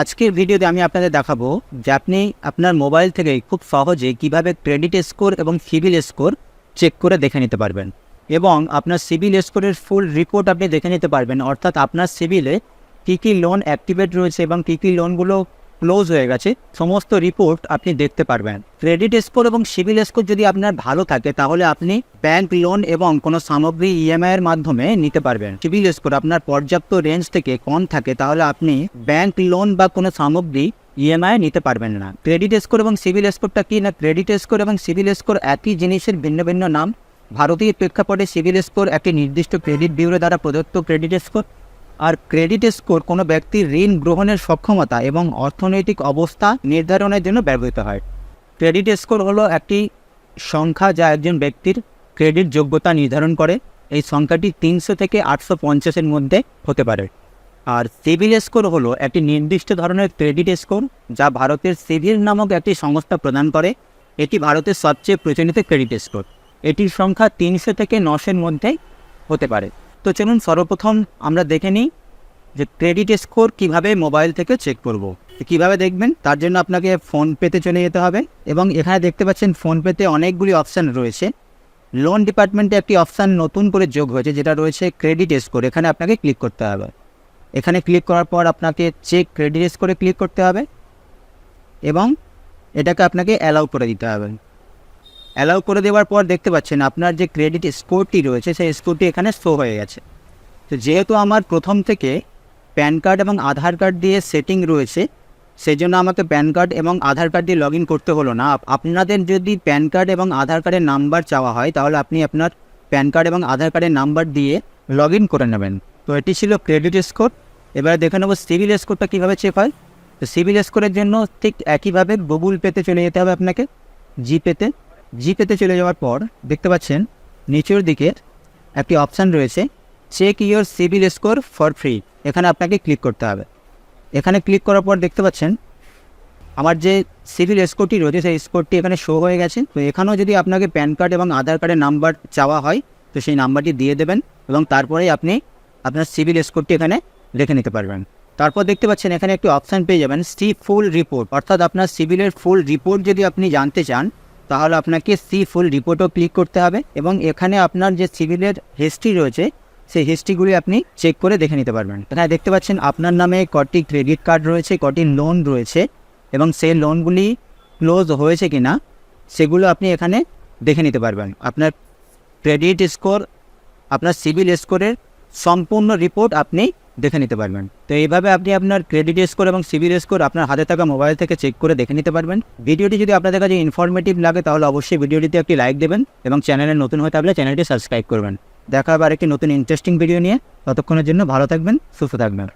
আজকের ভিডিওতে আমি আপনাদের দেখাবো যে আপনি আপনার মোবাইল থেকে খুব সহজে কীভাবে ক্রেডিট স্কোর এবং সিভিল স্কোর চেক করে দেখে নিতে পারবেন। এবং আপনার সিভিল স্কোরের ফুল রিপোর্ট আপনি দেখে নিতে পারবেন, অর্থাৎ আপনার সিভিলে কী কী লোন অ্যাক্টিভেট রয়েছে এবং কী কী লোনগুলো ক্লোজ হয়ে গেছে, সমস্ত রিপোর্ট আপনি দেখতে পারবেন। ক্রেডিট স্কোর এবং সিভিল স্কোর যদি আপনার ভালো থাকে, তাহলে আপনি ব্যাংক লোন এবং কোনো সামগ্রী ইএমআই এর মাধ্যমে নিতে পারবেন। সিভিল স্কোর আপনার পর্যাপ্ত রেঞ্জ থেকে কম থাকে, তাহলে আপনি ব্যাংক লোন বা কোনো সামগ্রী ইএমআই নিতে পারবেন না। ক্রেডিট স্কোর এবং সিভিল স্কোরটা কি না? ক্রেডিট স্কোর এবং সিভিল স্কোর একই জিনিসের ভিন্ন ভিন্ন নাম। ভারতীয় প্রেক্ষাপটে সিভিল স্কোর একটি নির্দিষ্ট ক্রেডিট ব্যুরো দ্বারা প্রদত্ত ক্রেডিট স্কোর আর ক্রেডিট স্কোর কোনো ব্যক্তির ঋণ গ্রহণের সক্ষমতা এবং অর্থনৈতিক অবস্থা নির্ধারণের জন্য ব্যবহৃত হয়। ক্রেডিট স্কোর হলো একটি সংখ্যা যা একজন ব্যক্তির ক্রেডিট যোগ্যতা নির্ধারণ করে। এই সংখ্যাটি তিনশো থেকে আটশো পঞ্চাশের মধ্যে হতে পারে। আর সিভিল স্কোর হলো একটি নির্দিষ্ট ধরনের ক্রেডিট স্কোর যা ভারতের সিভিল নামক একটি সংস্থা প্রদান করে। এটি ভারতের সবচেয়ে প্রচলিত ক্রেডিট স্কোর। এটির সংখ্যা তিনশো থেকে নশের মধ্যে হতে পারে। তো চলুন সর্বপ্রথম আমরা দেখে নিই যে ক্রেডিট স্কোর কীভাবে মোবাইল থেকে চেক করব। কীভাবে দেখবেন? তার জন্য আপনাকে ফোনপেতে চলে যেতে হবে এবং এখানে দেখতে পাচ্ছেন ফোনপেতে অনেকগুলি অপশান রয়েছে। লোন ডিপার্টমেন্টে একটি অপশান নতুন করে যোগ হয়েছে, যেটা রয়েছে ক্রেডিট স্কোর এখানে আপনাকে ক্লিক করতে হবে। এখানে ক্লিক করার পর আপনাকে চেক ক্রেডিট স্কোরে ক্লিক করতে হবে এবং এটাকে আপনাকে অ্যালাউ করে দিতে হবে। অ্যালাউ করে দেওয়ার পর দেখতে পাচ্ছেন আপনার যে ক্রেডিট স্কোরটি রয়েছে, সেই স্কোরটি এখানে শো হয়ে গেছে। তো যেহেতু আমার প্রথম থেকে প্যান কার্ড এবং আধার কার্ড দিয়ে সেটিং রয়েছে সেই জন্য আমাকে প্যান কার্ড এবং আধার কার্ড দিয়ে লগ করতে হলো না। আপনাদের যদি প্যান কার্ড এবং আধার কার্ডের নাম্বার চাওয়া হয়, তাহলে আপনি আপনার প্যান কার্ড এবং আধার কার্ডের নাম্বার দিয়ে লগ করে নেবেন। তো এটি ছিল ক্রেডিট স্কোর এবারে দেখে নেব সিভিল স্কোরটা কীভাবে চেক হয়। তো সিভিল স্কোরের জন্য ঠিক একইভাবে গুগল পেতে চলে যেতে হবে আপনাকে জিপেতে জিপেতে চলে যাওয়ার পর দেখতে পাচ্ছেন নিচের দিকে একটি অপশান রয়েছে check your CIBIL score for free এখানে আপনাকে ক্লিক করতে হবে। এখানে ক্লিক করার পর দেখতে পাচ্ছেন, আমার যে সিভিল স্কোরটি রয়েছে, সেই স্কোরটি এখানে শো হয়ে গেছে। তো এখানেও যদি আপনাকে প্যান কার্ড এবং আধার কার্ডের নাম্বার চাওয়া হয়, তো সেই নাম্বারটি দিয়ে দেবেন এবং তারপরেই আপনি আপনার সিভিল স্কোরটি এখানে লিখে নিতে পারবেন। তারপর দেখতে পাচ্ছেন, এখানে একটি অপশান পেয়ে যাবেন সি ফুল রিপোর্ট অর্থাৎ আপনার সিভিলের ফুল রিপোর্ট যদি আপনি জানতে চান তাহলে আপনাকে সি ফুল রিপোর্টও ক্লিক করতে হবে এবং এখানে আপনার যে সিভিলের হিস্ট্রি রয়েছে, সেই হিস্ট্রিগুলি আপনি চেক করে দেখে নিতে পারবেন। এখানে দেখতে পাচ্ছেন আপনার নামে কটি ক্রেডিট কার্ড রয়েছে, কটি লোন রয়েছে এবং সেই লোনগুলি ক্লোজ হয়েছে কি না সেগুলো আপনি এখানে দেখে নিতে পারবেন। আপনার ক্রেডিট স্কোর আপনার সিভিল স্কোরের সম্পূর্ণ রিপোর্ট আপনি দেখে নিতে পারবেন। তো এইভাবে আপনি আপনার ক্রেডিট স্কোর এবং সিভিল স্কোর আপনার হাতে থাকা মোবাইল থেকে চেক করে দেখে নিতে পারবেন। ভিডিওটি যদি আপনাদের কাছে ইনফরমেটিভ লাগে, তাহলে অবশ্যই ভিডিওটিতে একটি লাইক দেবেন এবং চ্যানেলে নতুন হয়ে থাকলে চ্যানেলটি সাবস্ক্রাইব করবেন। দেখা হবে আরেকটি নতুন ইন্টারেস্টিং ভিডিও নিয়ে। ততক্ষণের জন্য ভালো থাকবেন, সুস্থ থাকবেন।